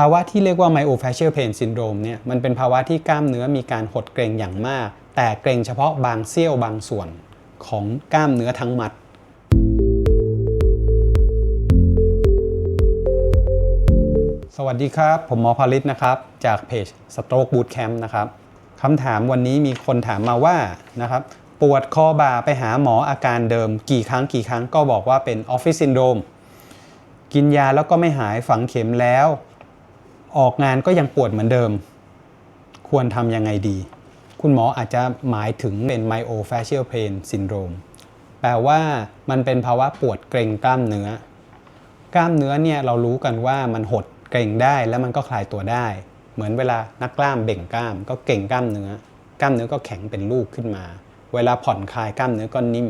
ภาวะที่เรียกว่า myofascial pain syndrome เนี่ยมันเป็นภาวะที่กล้ามเนื้อมีการหดเกร็งอย่างมาก แต่เกร็งเฉพาะบางเสี้ยวบางส่วนของกล้ามเนื้อทั้งมัดสวัสดีครับ ผมหมอพาริศนะครับ จากเพจ Stroke Bootcamp นะครับคำถามวันนี้มีคนถามมาว่านะครับปวดคอบ่าไปหาหมออาการเดิม กี่ครั้งกี่ครั้งก็บอกว่าเป็นออฟฟิศซินโดรมกินยาแล้วก็ไม่หายฝังเข็มแล้ว ออกงานก็ยังปวดเหมือนเดิม ควรทำยังไงดี คุณหมออาจจะหมายถึงเป็น myofascial pain syndrome แปลว่ามันเป็นภาวะปวดเกร็งกล้ามเนื้อ กล้ามเนื้อเนี่ยเรารู้กันว่ามันหดเกร็งได้แล้วมันก็คลายตัวได้ เหมือนเวลานักกล้ามเบ่งกล้าม ก็เก่งกล้ามเนื้อ กล้ามเนื้อก็แข็งเป็นลูกขึ้นมา เวลาผ่อนคลายกล้ามเนื้อก็นิ่ม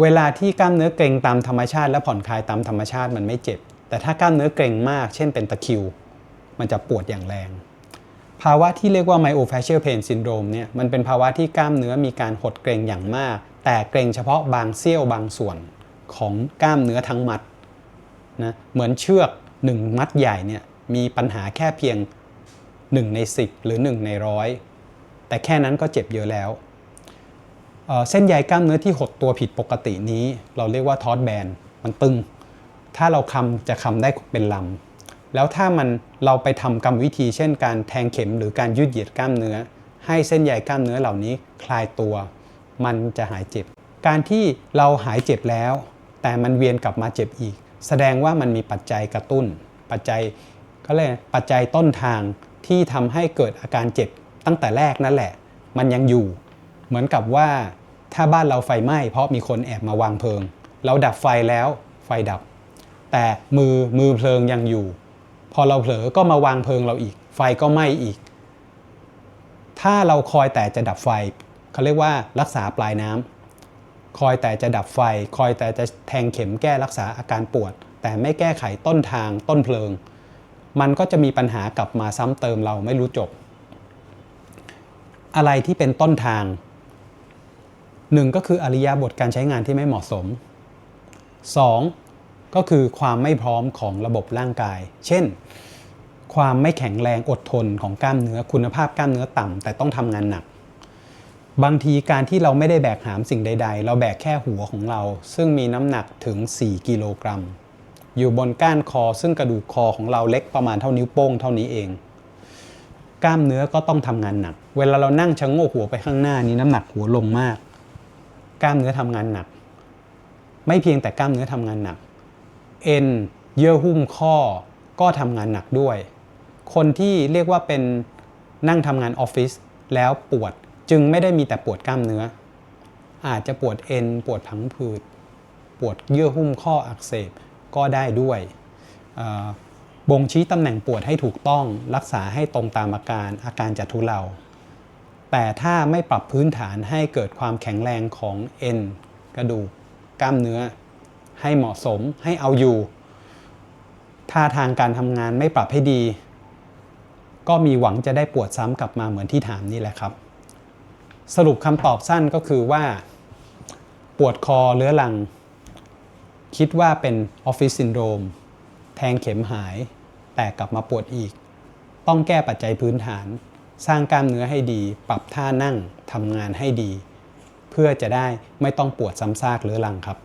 เวลาที่กล้ามเนื้อเกร็งตามธรรมชาติ และผ่อนคลายตามธรรมชาติมันไม่เจ็บ แต่ถ้ากล้ามเนื้อเกร็งมาก เช่นเป็นตะคิว มันจะปวดอย่างแรง ภาวะที่เรียกว่า myofascial pain syndrome เนี่ย มันเป็นภาวะที่กล้ามเนื้อมีการหดเกร็งอย่างมาก แต่เกร็งเฉพาะบางเสี้ยวบางส่วนของกล้ามเนื้อทั้งมัดนะ เหมือนเชือก1มัดใหญ่เนี่ยมีปัญหาแค่เพียง 1 ใน 10 หรือ 1 ในร้อยแต่แค่นั้นก็เจ็บเยอะแล้วเเส้นใยกล้ามเนื้อที่หดตัวผิดปกตินี้ เราเรียกว่าทอสแบน มันตึง ถ้าเราคำจะคำได้เป็นลำ แล้วถ้ามันเราไปทำกรรมวิธี เช่น การแทงเข็มหรือการยืดเหยียดกล้ามเนื้อ ให้เส้นใยกล้ามเนื้อเหล่านี้คลายตัว มันจะหายเจ็บ การที่เราหายเจ็บแล้ว แต่มันเวียนกลับมาเจ็บอีก แสดงว่ามันมีปัจจัยกระตุ้น ปัจจัยก็เลยปัจจัยต้นทางที่ทำให้เกิดอาการเจ็บตั้งแต่แรกนั่นแหละ มันยังอยู่ เหมือนกับว่าถ้าบ้านเราไฟไหม้เพราะมีคนแอบมาวางเพลิง เราดับไฟแล้วไฟดับ แต่มือมือเพลิงยังอยู่ พอเราเผลอก็มาวางเพลิงเราอีก ไฟก็ไหม้อีก ถ้าเราคอยแต่จะดับไฟเขาเรียกว่ารักษาปลายน้ำคอยแต่จะดับไฟ คอยแต่จะแทงเข็มแก้รักษาอาการปวด แต่ไม่แก้ไขต้นทางต้นเพลิง มันก็จะมีปัญหากลับมาซ้ำเติมเราไม่รู้จบ อะไรที่เป็นต้นทางหนึ่งก็คืออริยาบทการใช้งานที่ไม่เหมาะสม 2. ก็คือความไม่พร้อมของระบบร่างกาย เช่น ความไม่แข็งแรงอดทนของกล้ามเนื้อคุณภาพกล้ามเนื้อต่ำแต่ต้องทำงานหนัก บางทีการที่เราไม่ได้แบกหามสิ่งใด ๆ เราแบกแค่หัวของเรา ซึ่งมีน้ำหนักถึง 4 กิโลกรัม อยู่บนก้านคอซึ่งกระดูกคอของเราเล็กประมาณเท่านิ้วโป้งเท่านี้เอง กล้ามเนื้อก็ต้องทำงานหนัก เวลาเรานั่งชะโงกหัวไปข้างหน้านี้น้ำหนักหัวลงมาก กล้ามเนื้อทำงานหนัก ไม่เพียงแต่กล้ามเนื้อทำงานหนัก เอ็น เยื่อหุ้มข้อก็ทำงานหนักด้วย คนที่เรียกว่าเป็นนั่งทำงานออฟฟิศแล้วปวดจึงไม่ได้มีแต่ปวดกล้ามเนื้อ อาจจะปวดเอ็น ปวดผังผืด ปวดเยื่อหุ้มข้ออักเสบก็ได้ด้วยบ่งชี้ตำแหน่งปวดให้ถูกต้องรักษาให้ตรงตามอาการอาการจะทุเลา แต่ถ้าไม่ปรับพื้นฐานให้เกิดความแข็งแรงของเอ็น กระดูก กล้ามเนื้อ ให้เหมาะสมให้เอาอยู่ท่าทางการทำงานไม่ปรับให้ดี ก็มีหวังจะได้ปวดซ้ำกลับมาเหมือนที่ถามนี่แหละครับ สรุปคำตอบสั้นก็คือว่า ปวดคอเรื้อรัง คิดว่าเป็นออฟฟิศซินโดรมแทงเข็มหาย แต่กลับมาปวดอีก ต้องแก้ปัจจัยพื้นฐาน สร้างกล้ามเนื้อให้ดี ปรับท่านั่งทำงานให้ดี เพื่อจะได้ไม่ต้องปวดซ้ำซากเรื้อรังครับ